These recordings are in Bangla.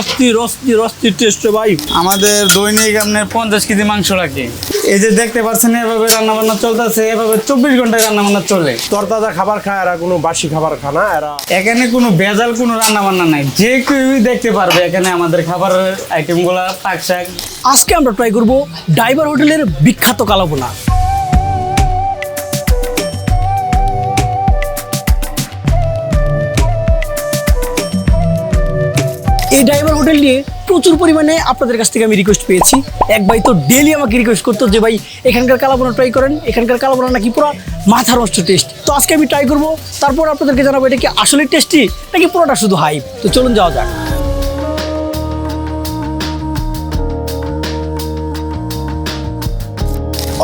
অস্থির অস্থির অস্থির টেস্ট ভাই। আমাদের দৈনিক আপনার পঞ্চাশ কেজি মাংস লাগে এই যে দেখতে পাচ্ছেন এভাবে রান্না বান্না চলতেছে এভাবে চব্বিশ ঘন্টায় রান্না বান্না চলে। তরতাজা খাবার খায় এরা কোনো বাসি খাবার খায় না এরা এখানে কোনো ভেজাল কোনো রান্না বান্না নাই। যে কেউই দেখতে পারবে এখানে আমাদের খাবারের আইটেমগুলা পাক শাক আজকে আমরা ট্রাই করব ডাইভার হোটেলের বিখ্যাত কালাবোনা এই ড্রাইভার হোটেল নিয়ে প্রচুর পরিমাণে আপনাদের কাছ থেকে আমি রিকোয়েস্ট পেয়েছি। এক ভাই তো ডেলি আমাকে রিকোয়েস্ট করতো যে, ভাই, এখানকার কালাবোনা ট্রাই করেন। এখানকার কালাবোনা নাকি পুরো মাথা নষ্ট টেস্ট তো আজকে আমি ট্রাই করব। তারপর আপনাদেরকে জানাব, এটা কি আসলে টেস্টি নাকি পুরোটা শুধু হাইপ তো চলুন যাওয়া যাক।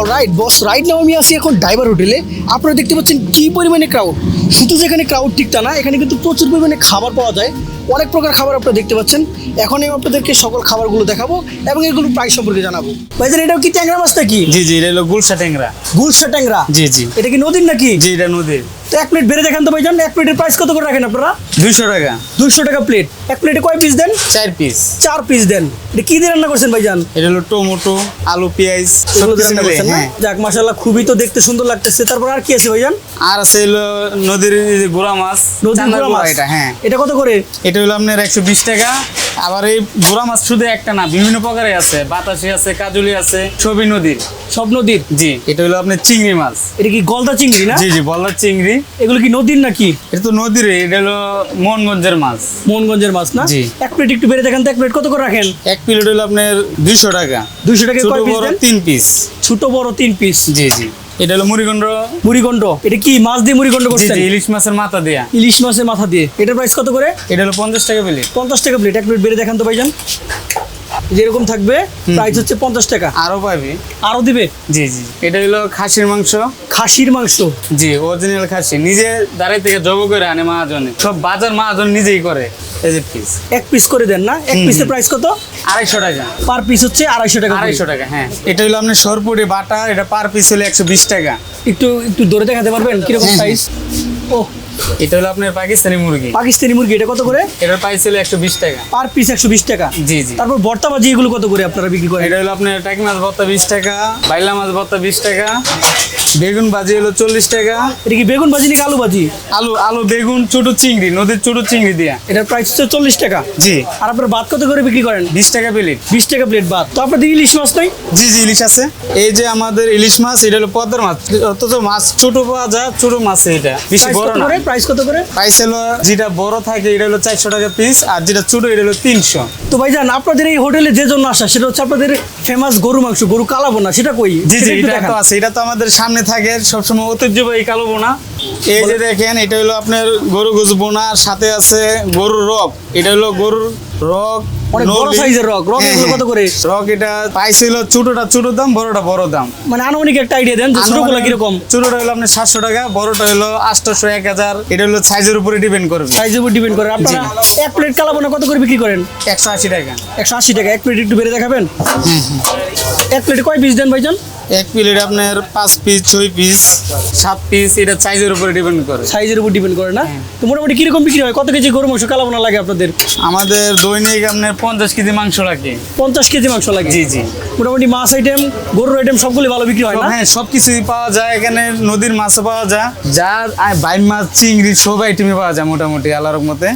অলরাইট বস রাইট নাও আমি আছি এখন ড্রাইভার হোটেলে আপনারা দেখতে পাচ্ছেন কি পরিমাণে ক্রাউড শুধু যেখানে ক্রাউড ঠিক তা না, এখানে কিন্তু প্রচুর পরিমাণে খাবার পাওয়া যায়। অনেক প্রকার খাবার আপনারা দেখতে পাচ্ছেন। এখন আমি আপনাদেরকে সকল খাবারগুলো দেখাবো এবং এগুলো প্রাইস সম্পর্কে জানাব। ভাইজান এটা কি ট্যাংরা মাছ নাকি জি জি এটা হলো গুলশা ট্যাংরা। গুলশা ট্যাংরা? জি জি। এটা কি নদীর নাকি? জি এটা নদীর। তো এক প্লেট বেড়ে দেখান তো ভাইজান এক প্লেটের প্রাইস কত করে রাখেন আপনারা? দুইশো টাকা। দুশো টাকা প্লেট এক প্লেটে কয় পিস দেন? চার পিস চার পিস দেন। এটা কি দিয়ে রান্না করছেন ভাইজান? এটা হলো টমেটো আলু পেঁয়াজ রান্না করছেন না? হ্যাঁ। যাক মাশাল্লাহ খুবই তো দেখতে সুন্দর লাগতেছে। তারপর আর কি আছে ভাইজান? আর আছে হলো নদীর এই যে গোড়া মাছ নদীর গোড়া মাছ। এটা হ্যাঁ। এটা কত করে? এটা হলো আপনার একশো বিশ টাকা। আবার এই গোড়া মাছ শুধু একটা না বিভিন্ন প্রকারে আছে। বাতাসি আছে কাজুলি আছে ছবি নদীর। সব নদীর? জি এটা হলো আপনার চিংড়ি মাছ। এটা কি গলদা চিংড়ি না? জি জি বলার চিংড়ি। এগুলো কি নদীর নাকি? এটা তো নদীর এটা হলো মোহনগঞ্জের মাছ। মোহনগঞ্জের মাছ না? জি। এক প্লেট একটু বেড়ে দেখেন তো এক প্লেট কত করে রাখেন? এক প্লেট হলো আপনার দুইশো টাকা। দুইশো টাকা ছোট বড় তিন পিস ছোট বড় তিন পিস জি জি। এটা হলো মুড়িগন্ড মুড়িগন্ড এটা কি মাছ দিয়ে মুড়িগন্ড করছেন? ইলিশ মাছের মাথা দিয়ে। ইলিশ মাছের মাথা দিয়ে। এটার প্রাইস কত করে? এটা হলো পঞ্চাশ টাকা প্লেট পঞ্চাশ টাকা প্লেট এক প্লেট বেড়ে দেখান তো ভাইজান। যেরকম থাকবে প্রাইস হচ্ছে পঞ্চাশ টাকা। আরও পাবি। আরও দিবে? জি জি এটা হলো খাসির মাংস। খাসির মাংস। জি অরিজিনাল খাসি। নিজে দাঁড়াই থেকে জব করে আনে মহাজনে। সব। বাজার মহাজন নিজেই করে এই যে পিস এক পিস করে দেন না? এক পিসের প্রাইস কত? আড়াইশো টাকা। পার পিস হচ্ছে আড়াইশো টাকা আড়াইশো টাকা হ্যাঁ। এটা হলো আপনার সরপুরি বাটা এটা পার পিস হলো একশো বিশ টাকা। একটু একটু ধরে দেখাতে পারবেন কীরকম হ্যাঁ, সাইজ ও এটা হলো আপনার পাকিস্তানি মুরগি। পাকিস্তানি মুরগি এটা কত করে? এটার প্রাইস হলো একশো বিশ টাকা। পার পিস একশো বিশ টাকা? জি জি। তারপর ভর্তা ভাজি এগুলো কত করে আপনারা বিক্রি করেন? এটা হলো আপনার টাকি মাছ ভর্তা বিশ টাকা বাইলা মাছ ভর্তা বিশ টাকা বেগুন ভাজি হলো চল্লিশ টাকা। এটা কি বেগুন ভাজি নাকি আলু ভাজি? আলু আলু বেগুন ছোট চিংড়ি নদীর ছোট চিংড়ি দিয়া। এটার প্রাইস হচ্ছে চল্লিশ টাকা? জি। আর আপনার ভাত কত করে বিক্রি করেন? বিশ টাকা প্লেট বিশ টাকা প্লেট ভাত। তো আপনাদের ইলিশ মাছ নাই? জি জি ইলিশ আছে। এই যে আমাদের ইলিশ মাছ এটা হলো পদ্মার মাছ। অথচ মাছ ছোট পাওয়া যায় ছোট মাছ এটা। বেশি বড় না। প্রাইস কত করে? প্রাইস হলো যেটা বড় থাকে এটা হলো চারশো টাকা পিস আর যেটা ছোট এটা হলো তিনশো। তো ভাই ভাইজান আপনাদের এই হোটেলে যে জন্য আসা সেটা হচ্ছে আপনাদের ফেমাস গরু মাংস গরু কালাবো না সেটা কই? জি জি এটা। তো আছে এটা তো আমাদের সামনে থাকে সবসময় ঐতিহ্যবাহী কালো বোনা। এই যে দেখেন এটা হলো আপনার গরু গুজ বোনা সাথে আছে গরুর রব এটা হলো গরুর রক অনেক বড় সাইজের রক। রক এগুলো কত। করে? রক এটা প্রাইস হলো ছোটটা ছোট দাম বড়টা বড় দাম। মানে আনুমানিক একটা আইডিয়া দেন যে ছোটগুলো কীরকম? ছোটটা হলো আপনার সাতশো টাকা বড়টা হলো আটশোশো এক হাজার। এটা হলো সাইজের উপরে ডিপেন্ড করবে। সাইজের উপর ডিপেন্ড করে। আপনারা এক প্লেট কালাবো না কত করে বিক্রি করেন? একশো আশি টাকা। একশো আশি টাকা। এক প্লেট একটু বেড়ে দেখাবেন? এক প্লেটে কয় পিস দেন ভাইজান? এক প্লেট আপনার পাঁচ পিস ছয় পিস সাত পিস এটা সাইজের উপরে ডিপেন্ড করে। সাইজের উপর ডিপেন্ড করে না? হ্যাঁ। তো মোটামুটি কীরকম বিক্রি হয়? কত কেজি গরু মাংস কালাবো না লাগে আপনাদের? আমাদের দৈনিক আপনার পঞ্চাশ কেজি মাংস লাগে। পঞ্চাশ কেজি মাংস লাগে? জি জি। মোটামুটি মাছ আইটেম গরুর আইটেম সবগুলি ভালো বিক্রি হয় না? হ্যাঁ সব কিছুই পাওয়া যায়। এখানে নদীর মাছও পাওয়া যায়। যা বাইম মাছ চিংড়ি সব আইটেমই পাওয়া যায় মোটামুটি আল্লাহর মতে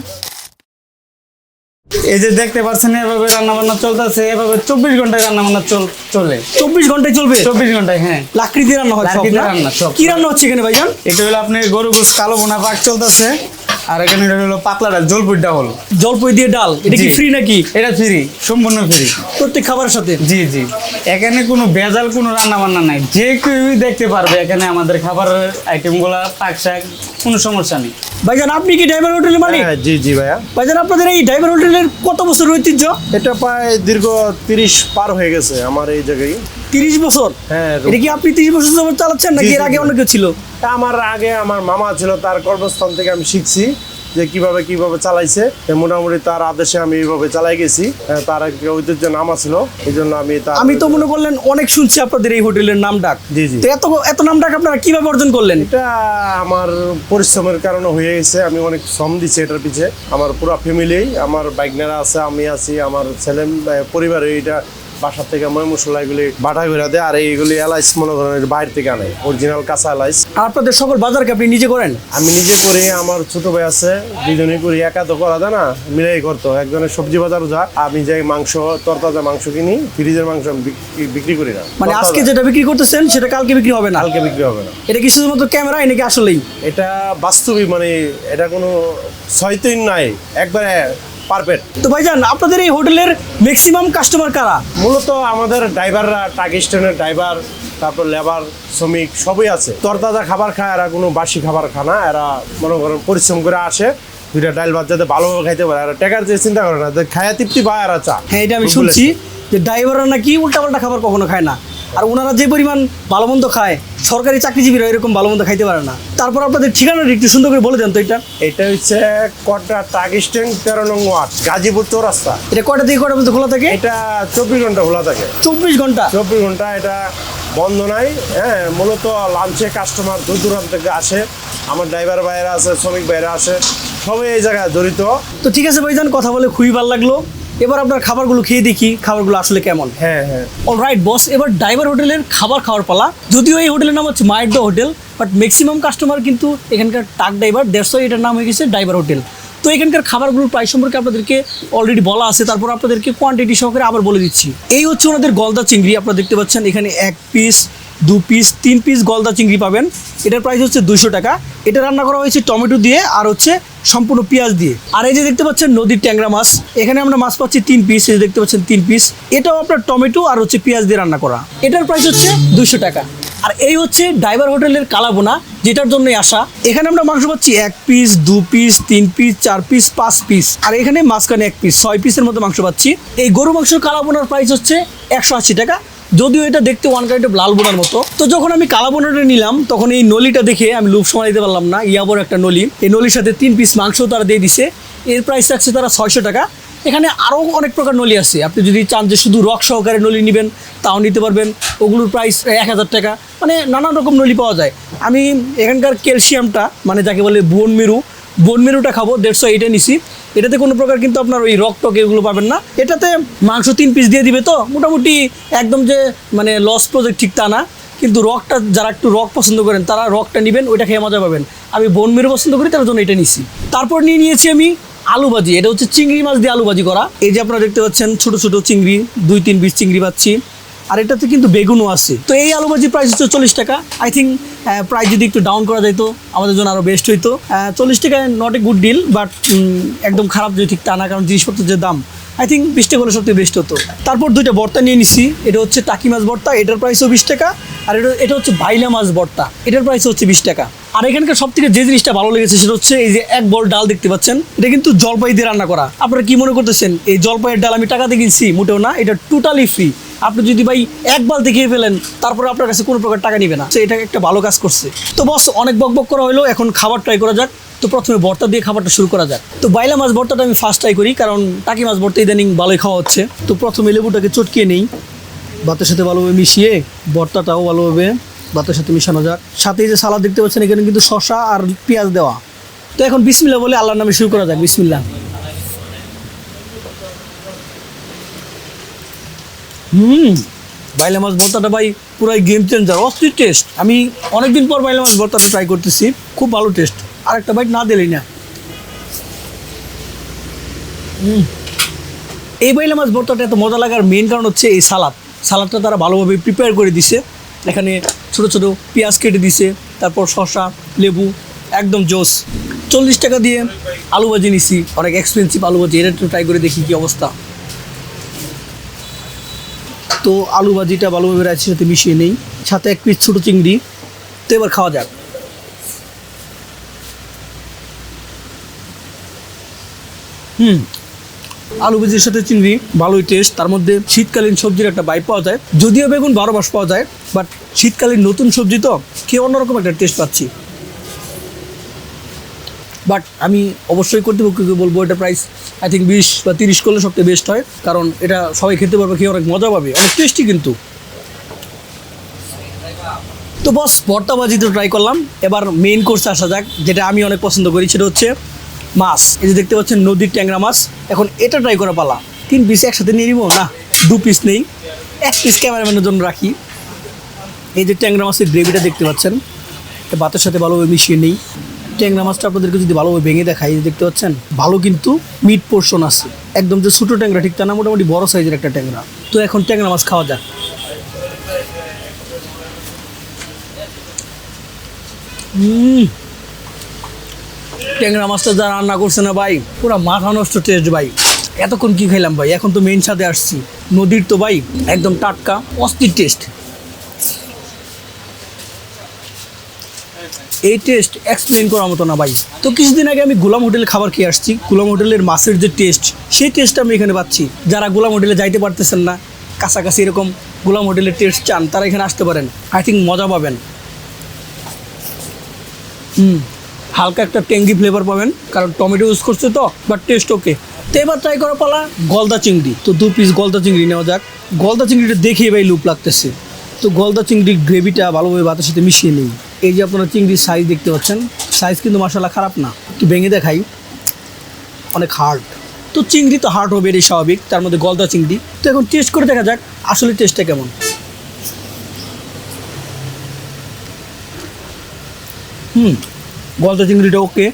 এই যে দেখতে পাচ্ছেন এভাবে রান্না বান্না চলতেছে। এভাবে চব্বিশ ঘন্টায় রান্না বান্না চল চলে। চব্বিশ ঘন্টায় চলবে? চব্বিশ ঘন্টায় হ্যাঁ। লাকড়ি দিয়ে রান্না হয় লাকড়ি রান্না, সব। কি রান্না হচ্ছে এখানে ভাইজান? এটা হলো আপনার গরু গোস কালো বোনা পাক চলতেছে। আর এখানে এটা হলো পাতলা ডাল জলপুর ডাল। জলপই দিয়ে ডাল এটা কি ফ্রি নাকি? এটা ফ্রি সম্পূর্ণ ফ্রি প্রত্যেক খাবারের সাথে? জি জি। এখানে কোনো ভেজাল কোনো রান্না বান্না নাই। যে কেউই দেখতে পারবে এখানে আমাদের খাবারের আইটেমগুলা পাক শাক কোনো সমস্যা নেই। ভাইজান আপনি কি ড্রাইভার হোটেলের মালিক? হ্যাঁ জি জি ভাইয়া। ভাইজান আপনাদের এই ড্রাইভার হোটেলের কত বছর ঐতিহ্য? এটা প্রায় দীর্ঘ তিরিশ পার হয়ে গেছে আমার এই জায়গায়। তিরিশ বছর? হ্যাঁ এটা কি আপনি তিরিশ বছর যাবত চালাচ্ছেন নাকি এর আগে জি। অন্য কেউ ছিল আমার আগে আমার মামা ছিল তার কর্মস্থান থেকে আমি শিখছি। যে কীভাবে কীভাবে চালাইছে মোটামুটি তার আদেশে আমি এইভাবে চালাই গেছি। তার একটা ঐতিহ্য নাম আছিল এই জন্য আমি আমি তো মনে করলেন অনেক শুনছি আপনাদের এই হোটেলের নাম ডাক। জি, জি। এত এত নাম ডাক আপনারা কীভাবে অর্জন করলেন? এটা আমার পরিশ্রমের কারণে হয়ে গেছে আমি অনেক শ্রম দিচ্ছি এটার পিছে। আমার পুরো ফ্যামিলি আমার বাইকনারা আছে আমি আছি আমার ছেলে পরিবারে এটা বাসা থেকে ময় মশলা এগুলি বাটা করে দেয় আর এইগুলি এলাইস মনে করেন বাইরে থেকে আনে অরিজিনাল কাঁচা এলাইস আপনাদের সকল বাজারকে আপনি নিজে করেন? আমি নিজে করি আমার ছোট ভাই আছে দুজনে করি একা তো করা যায় না মিলাই করতো। একজনের সবজি বাজার যা আমি যাই মাংস তরতাজা মাংস কিনি ফ্রিজের মাংস আমি বিক্রি করি না। মানে আজকে যেটা বিক্রি করতেছেন সেটা কালকে বিক্রি হবে না? কালকে বিক্রি হবে না। এটা কি শুধুমাত্র ক্যামেরা নাকি আসলেই? এটা বাস্তবিক মানে এটা কোনো ছয়তিন নাই একবারে পারফেক্ট তো ভাইজান আপনাদের এই হোটেলের ম্যাক্সিমাম কাস্টমার কারা? মূলত আমাদের ড্রাইভাররা টাক স্ট্যান্ডের ড্রাইভার তারপর লেবার শ্রমিক সবই আছে। তরতাজা খাবার খায় এরা কোনো বাসি খাবার খায় না। এরা মনে করেন পরিশ্রম করে আসে দুইটা ডাল ভাত যাতে ভালোভাবে খাইতে পারে। এরা টাকার যে চিন্তা করে না যে খায়া তৃপ্তি পায় এরা চা। হ্যাঁ এটা আমি শুনছি যে ড্রাইভাররা নাকি উল্টাপাল্টা খাবার কখনো খায় না। আর ওনারা যে পরিমাণ ভালো মন্দ খায় সরকারি চাকরিজীবীরা এরকম ভালো মন্দ খাইতে পারে না। তারপর আপনাদের ঠিকানাটা একটু সুন্দর করে বলে দেন তো এটা। এটা হচ্ছে কটা টাক স্ট্যান্ড তেরো নং ওয়ার্ড গাজীপুর চৌরাস্তা। এটা কটা থেকে কয়টা পর্যন্ত খোলা থাকে? এটা চব্বিশ ঘণ্টা খোলা থাকে। চব্বিশ ঘণ্টা? চব্বিশ ঘণ্টা এটা বন্ধ নাই হ্যাঁ মূলত লাঞ্চে কাস্টমার দূর দূরান্ত থেকে আসে। আমার ড্রাইভার ভাইয়েরা আছে শ্রমিক ভাইয়েরা আছে সবাই এই জায়গায় জড়িত। তো ঠিক আছে ভাইজান কথা বলে খুবই ভালো লাগল। এবার আপনার খাবারগুলো খেয়ে দেখি খাবারগুলো আসলে কেমন। হ্যাঁ হ্যাঁ। অলরাইট বস এবার ড্রাইভার হোটেলের খাবার খাওয়ার পালা। যদিও এই হোটেলের নাম হচ্ছে মায়ের the hotel but maximum customer কিন্তু এখানকার টাক ড্রাইভার দেড়শো এটার নাম হয়ে গেছে ড্রাইভার হোটেল তো এখানকার খাবারগুলোর প্রাইস সম্পর্কে আপনাদেরকে অলরেডি বলা আছে তারপর আপনাদেরকে কোয়ান্টিটি সহকারে আবার বলে দিচ্ছি। এই হচ্ছে ওনাদের গলদা চিংড়ি আপনারা দেখতে পাচ্ছেন এখানে এক পিস দু পিস তিন পিস গলদা চিংড়ি পাবেন। এটার প্রাইস হচ্ছে দুশো টাকা। এটা রান্না করা হয়েছে টমেটো দিয়ে আর হচ্ছে সম্পূর্ণ পেঁয়াজ দিয়ে। আর এই যে দেখতে পাচ্ছেন নদীর ট্যাংরা মাছ, এখানে আমরা মাছ পাচ্ছি তিন পিস এই যে দেখতে পাচ্ছেন তিন পিস এটাও আপনার টমেটো আর হচ্ছে পেঁয়াজ দিয়ে রান্না করা। এটার প্রাইস হচ্ছে দুশো টাকা। আর এই হচ্ছে ড্রাইভার হোটেলের কালাবোনা যেটার জন্যই আসা। এখানে আমরা মাংস পাচ্ছি এক পিস দু পিস তিন পিস চার পিস পাঁচ পিস আর এখানে মাঝখানে এক পিস ছয় পিসের মতো মাংস পাচ্ছি। এই গরু মাংসের কালাবোনার প্রাইস হচ্ছে একশো আশি টাকা। যদিও এটা দেখতে ওয়ান অফ লাল বোনার মতো। তো যখন আমি কালা বোনাটা নিলাম, তখন এই নলিটা দেখে আমি লুপ সময় দিতে পারলাম না। ইয়া বড় একটা নলি। এই নলির সাথে তিন পিস মাংস তারা দিয়ে দিছে। এর প্রাইস রাখছে তারা ছয়শো টাকা। এখানে আরও অনেক প্রকার নলি আছে। আপনি যদি চান যে শুধু রক সহকারে নলি নেবেন, তাও নিতে পারবেন। ওগুলোর প্রাইস এক হাজার টাকা। মানে নানান রকম নলি পাওয়া যায়। আমি এখানকার ক্যালসিয়ামটা মানে যাকে বলে বোন মেরু, বোন মেরুটা খাব, দেড়শো এইটা নিছি। এটাতে কোনো প্রকার কিন্তু আপনার ওই রক টক এগুলো পাবেন না। এটাতে মাংস তিন পিস দিয়ে দিবে তো, মোটামুটি একদম যে মানে লস প্রজেক্ট ঠিক তা না। কিন্তু রকটা যারা একটু রক পছন্দ করেন, তারা রকটা নেবেন, ওইটা খেয়ে মজা পাবেন। আমি বোন মেরু পছন্দ করি, তার জন্য এটা নিছি। তারপর নিয়ে নিয়েছি আমি আলু ভাজি। এটা হচ্ছে চিংড়ি মাছ দিয়ে আলু ভাজি করা। এই যে আপনারা দেখতে পাচ্ছেন, ছোট ছোট চিংড়ি, দুই তিন পিস চিংড়ি পাচ্ছি আর এটাতে কিন্তু বেগুনও আছে। তো এই আলু ভাজির প্রাইস হচ্ছে চল্লিশ টাকা। আই থিঙ্ক প্রাইস যদি একটু ডাউন করা যেত আমাদের জন্য আরও বেস্ট হইতো। চল্লিশ টাকা not a good deal but একদম খারাপ যদি ঠিক তা না, কারণ জিনিসপত্রের যে দাম আই থিঙ্ক বিশ টাকা হলে সবথেকে বেস্ট হতো। তারপর দুইটা বর্তা নিয়ে নিছি। এটা হচ্ছে টাকি মাছ বর্তা, এটার প্রাইসও বিশ টাকা। আর এটা এটা হচ্ছে বাইলা মাছ বর্তা, এটার প্রাইস হচ্ছে বিশ টাকা। আর এখানকার সব থেকে যে জিনিসটা ভালো লেগেছে সেটা হচ্ছে এই যে এক বল ডাল দেখতে পাচ্ছেন, এটা কিন্তু জলপাই দিয়ে রান্না করা। আপনারা কি মনে করতেছেন, এই জলপাইয়ের ডাল আমি টাকা দিয়ে কিনছি? মোটেও না, এটা টোটালি ফ্রি আপনি যদি ভাই এক বাল দেখিয়ে ফেলেন, তারপরে আপনার কাছে কোনো প্রকার টাকা নিবে না। এটা একটা ভালো কাজ করছে। তো বস, অনেক বক বক করা হলো, এখন খাবার ট্রাই করা যাক। তো প্রথমে ভর্তা দিয়ে খাবারটা শুরু করা যাক। তো বাইলা মাছ ভর্তাটা আমি ফার্স্ট ট্রাই করি, কারণ টাকি মাছ ভর্তা ইদানিং ভালোই খাওয়া হচ্ছে। তো প্রথমে লেবুটাকে চটকিয়ে নেই। ভাতের সাথে ভালোভাবে মিশিয়ে ভর্তাটাও ভালোভাবে ভাতের সাথে মিশানো যাক। সাথে যে সালাদ দেখতে পাচ্ছেন, এখানে কিন্তু শশা আর পেঁয়াজ দেওয়া। তো এখন বিসমিল্লা বলে আল্লাহর নামে শুরু করা যাক। বিসমিল্লা হুম। বাইলা মাছ ভর্তাটা ভাই পুরাই গেম চেঞ্জার অস্থির টেস্ট আমি অনেকদিন পর বাইলা মাছ ভর্তাটা ট্রাই করতেছি, খুব ভালো টেস্ট আর একটা বাইট না দিলেই না। এই বাইলা মাছ ভর্তাটা এত মজা লাগার মেন কারণ হচ্ছে এই সালাদ। সালাদটা তারা ভালোভাবে প্রিপেয়ার করে দিছে। এখানে ছোট ছোট পেঁয়াজ কেটে দিছে, তারপর শসা, লেবু, একদম জোস। চল্লিশ টাকা দিয়ে আলু ভাজি নিছি, অনেক এক্সপেন্সিভ আলু ভাজি এটা একটু ট্রাই করে দেখি কি অবস্থা। তো আলু ভাজিটা ভালোভাবে রাইসের সাথে মিশিয়ে নেই। সাথে এক পিস ছোটো চিংড়ি। তো এবার খাওয়া যাক। হুম, আলু ভাজির সাথে চিংড়ি, ভালোই টেস্ট তার মধ্যে শীতকালীন সবজির একটা বাইপ পাওয়া যায়। যদিও বেগুন বারো মাস পাওয়া যায় বাট শীতকালীন নতুন সবজি তো খেয়ে অন্যরকম একটা টেস্ট পাচ্ছি। বাট আমি অবশ্যই কর্তৃপক্ষকে বলব, এটা প্রাইস আই থিঙ্ক বিশ বা তিরিশ করলে সবচেয়ে বেস্ট হয়। কারণ এটা সবাই খেতে পারবে খেয়ে অনেক মজা পাবে, অনেক টেস্টি কিন্তু। তো বস ভর্তাবাজি তো ট্রাই করলাম। এবার মেইন কোর্সে আসা যাক, যেটা আমি অনেক পছন্দ করি, সেটা হচ্ছে মাছ। এই যে দেখতে পাচ্ছেন, নদীর ট্যাংরা মাছ। এখন এটা ট্রাই করা পালা। তিন পিস একসাথে নিয়ে নিবো? না, দু পিস নেই। এক পিস ক্যামেরাম্যানের জন্য রাখি। এই যে ট্যাংরা মাছের গ্রেভিটা দেখতে পাচ্ছেন ভাতের সাথে ভালোভাবে মিশিয়ে নেই। ট্যাংরা মাছটা আপনাদেরকে যদি ভালোভাবে ভেঙে দেখাই দেখতে পাচ্ছেন, ভালো কিন্তু মিট পোর্শন আছে। একদম যে ছোটো ট্যাংরা, ঠিক তা না, মোটামুটি বড় সাইজের একটা ট্যাংরা। তো এখন ট্যাংরা মাছ খাওয়া যাক। ট্যাংরা মাছটা যা রান্না করছে না ভাই, পুরো মাথা নষ্ট টেস্ট ভাই। এতক্ষণ কি খাইলাম ভাই? এখন তো মেইন সাথে আসছি। নদীর তো ভাই, একদম টাটকা, অস্থির টেস্ট এই টেস্ট এক্সপ্লেন করার মতো না ভাই। তো কিছুদিন আগে আমি গোলাম হোটেলে খাবার খেয়ে আসছি। গোলাম হোটেলের মাছের যে টেস্ট সেই টেস্ট আমি এখানে পাচ্ছি। যারা গোলাম হোটেলে যাইতে পারতেছেন না, কাছাকাছি এরকম গোলাম হোটেলের টেস্ট চান, তারা এখানে আসতে পারেন। আই থিঙ্ক মজা পাবেন। হুম, হালকা একটা ট্যাঙ্গি ফ্লেভার পাবেন, কারণ টমেটো ইউজ করছে তো বাট টেস্ট ওকে তো এবার ট্রাই করা পালা গলদা চিংড়ি। তো দু পিস গলদা চিংড়ি নেওয়া যাক। গলদা চিংড়িটা দেখে ভাই লুপ লাগতেছে। তো গলদা চিংড়ির গ্রেভিটা ভালোভাবে সাথে মিশিয়ে নিই এই যে আপনারা চিংড়ির সাইজ দেখতে পাচ্ছেন সাইজ কিন্তু মশলা খারাপ না, একটু ভেঙে দেখাই। অনেক হার্ড তো চিংড়ি তো হার্ড হবে, এটাই স্বাভাবিক, তার মধ্যে গলদা চিংড়ি। তো এখন টেস্ট করে দেখা যাক, আসলে টেস্টটা কেমন। হুম, গলদা চিংড়িটা ওকে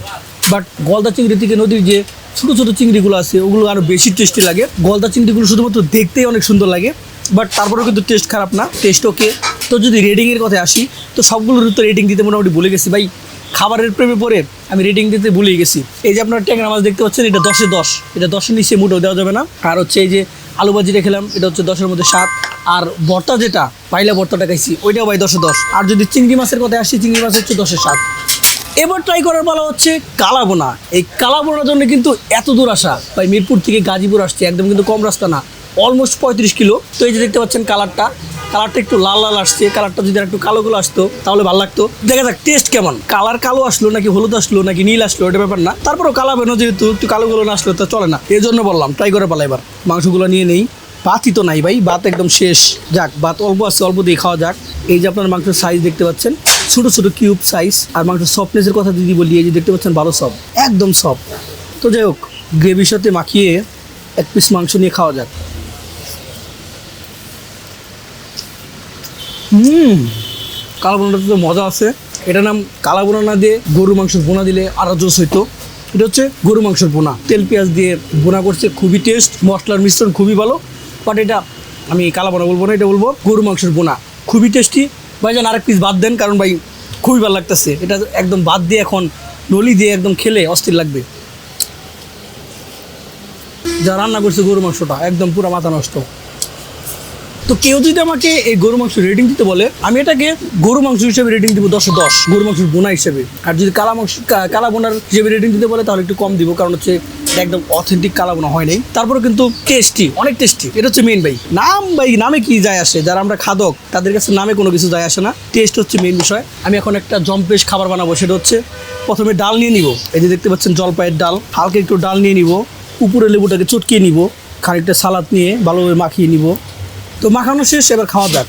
বাট গলদা চিংড়ি থেকে নদীর যে ছোটো ছোটো চিংড়িগুলো আছে, ওগুলো আরও বেশি টেস্টি লাগে। গলদা চিংড়িগুলো শুধুমাত্র দেখতেই অনেক সুন্দর লাগে বাট তারপরেও কিন্তু টেস্ট খারাপ না টেস্ট ওকে তো যদি রেটিংয়ের কথা আসি, তো সবগুলোর তো রেটিং দিতে মোটামুটি বলে গেছি। ভাই, খাবারের প্রেমে পড়ে আমি রেটিং দিতে ভুলে গেছি। এই যে আপনার ট্যাংরা মাছ দেখতে পাচ্ছেন, এটা দশে দশ। এটা দশের নিচে মুঠো দেওয়া যাবে না। আর হচ্ছে এই যে আলু ভাজিটা খেলাম, এটা হচ্ছে দশের মধ্যে সাত। আর ভর্তা যেটা, পাইলা ভর্তাটা খাইছি, ওইটাও ভাই দশে দশ। আর যদি চিংড়ি মাছের কথা আসি, চিংড়ি মাছ হচ্ছে দশে সাত। এবার ট্রাই করার পালা হচ্ছে কালাবোনা এই কালাবোনার জন্য কিন্তু এত দূর আসা। ভাই, মিরপুর থেকে গাজীপুর আসছে, একদম কিন্তু কম রাস্তা না। অলমোস্ট পঁয়ত্রিশ কিলো। তো এই যে দেখতে পাচ্ছেন কালারটা কালারটা একটু লাল লাল আসছে, কালারটা যদি একটু কালো কালো আসতো, তাহলে ভালো লাগতো। দেখা যাক টেস্ট কেমন? কালার কালো আসলো নাকি হলুদ আসলো নাকি নীল আসলো, এটা ব্যাপার না। তারপরেও কালা বেনো যেহেতু, একটু কালো কালো না আসলো তো চলে না। এই জন্য বললাম ট্রাই করে পালা এবার। মাংসগুলো নিয়ে নেই। ভাতই তো নাই ভাই, ভাত একদম শেষ। যাক, ভাত অল্প আছে, অল্প দিয়ে খাওয়া যাক। এই যে আপনার মাংসের সাইজ দেখতে পাচ্ছেন, ছোট ছোট কিউব সাইজ আর মাংসের সফটনেসের কথা যদি বলি, এই যে দেখতে পাচ্ছেন ভালো সফট একদম সফট তো যাই হোক গ্রেভির সাথে মাখিয়ে এক পিস মাংস নিয়ে খাওয়া যাক। হুম। কালো বোনাটা তো মজা আছে। এটার নাম কালা বোনা না দিয়ে গরু মাংসের বোনা দিলে আরও জোস হইতো। এটা হচ্ছে গরু মাংসের বোনা তেল, পেঁয়াজ দিয়ে বোনা করছে, খুবই টেস্ট মশলার মিশ্রণ খুবই ভালো। বাট এটা আমি কালা বোনা বলব না, এটা বলব গরু মাংসের বোনা খুবই টেস্টি ভাইজান আরেক পিস বাদ দেন, কারণ ভাই খুবই ভালো লাগতেছে। এটা একদম বাদ দিয়ে এখন নলি দিয়ে একদম খেলে অস্থির লাগবে। যা রান্না করছে গরু মাংসটা, একদম পুরো মাথা নষ্ট। তো কেউ যদি আমাকে এই গরু মাংস রেটিং দিতে বলে, আমি এটাকে গরু মাংস হিসেবে রেটিং দিব দশে দশ গরু মাংস বোনা হিসেবে। আর যদি কালা মাংস কালা বোনার হিসেবে রেটিং দিতে বলে, তাহলে একটু কম দিব, কারণ হচ্ছে একদম অথেন্টিক কালা বোনা হয় নাই। তারপরে কিন্তু টেস্টি অনেক টেস্টি এটা হচ্ছে মেন ভাই। নাম ভাই, নামে কি যায় আসে? যারা আমরা খাদক, তাদের কাছে নামে কোনো কিছু যায় আসে না। টেস্ট হচ্ছে মেন বিষয়। আমি এখন একটা জম্পেশ খাবার বানাবো, সেটা হচ্ছে প্রথমে ডাল নিয়ে নিব। এই যে দেখতে পাচ্ছেন জলপাইয়ের ডাল। হালকা একটু ডাল নিয়ে নিব। উপরে লেবুটাকে চটকিয়ে নিব। খানিকটা সালাদ নিয়ে ভালোভাবে মাখিয়ে নিব। তো মাখানো শেষ, এবার খাওয়া যাক।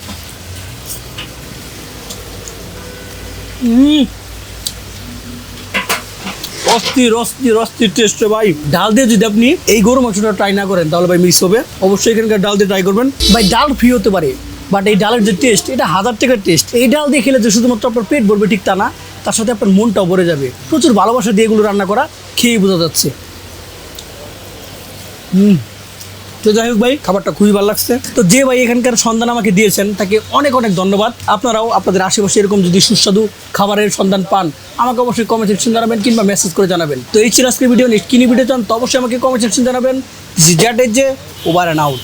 অস্থির অস্থির অস্থির টেস্ট ভাই। ডাল দিয়ে যদি আপনি এই গরু মাংসটা ট্রাই না করেন, তাহলে ভাই মিস হবে। অবশ্যই এখানকার ডাল দিয়ে ট্রাই করবেন। ভাই, ডাল ফ্রি হতে পারে বাট এই ডালের যে টেস্ট এটা হাজার টাকার টেস্ট এই ডাল দিয়ে খেলে যে শুধুমাত্র আপনার পেট ভরবে ঠিক তা না, তার সাথে আপনার মনটাও ভরে যাবে। প্রচুর ভালোবাসা দিয়ে এগুলো রান্না করা খেয়ে বোঝা যাচ্ছে। হুম তো যাই হোক ভাই, খাবারটা খুবই ভালো লাগছে। তো যে ভাই এখানকার সন্ধান আমাকে দিয়েছেন, তাকে অনেক অনেক ধন্যবাদ। আপনারাও আপনাদের আশেপাশে এরকম যদি সুস্বাদু খাবারের সন্ধান পান, আমাকে অবশ্যই কমেন্ট সেকশন জানাবেন কিংবা মেসেজ করে জানাবেন। তো এই ছিল আজকের ভিডিও নেক্সট কিনি ভিডিও চান তো অবশ্যই আমাকে কমেন্ট সেকশন জানাবেন। এজ যে ওভার অ্যান্ড আউট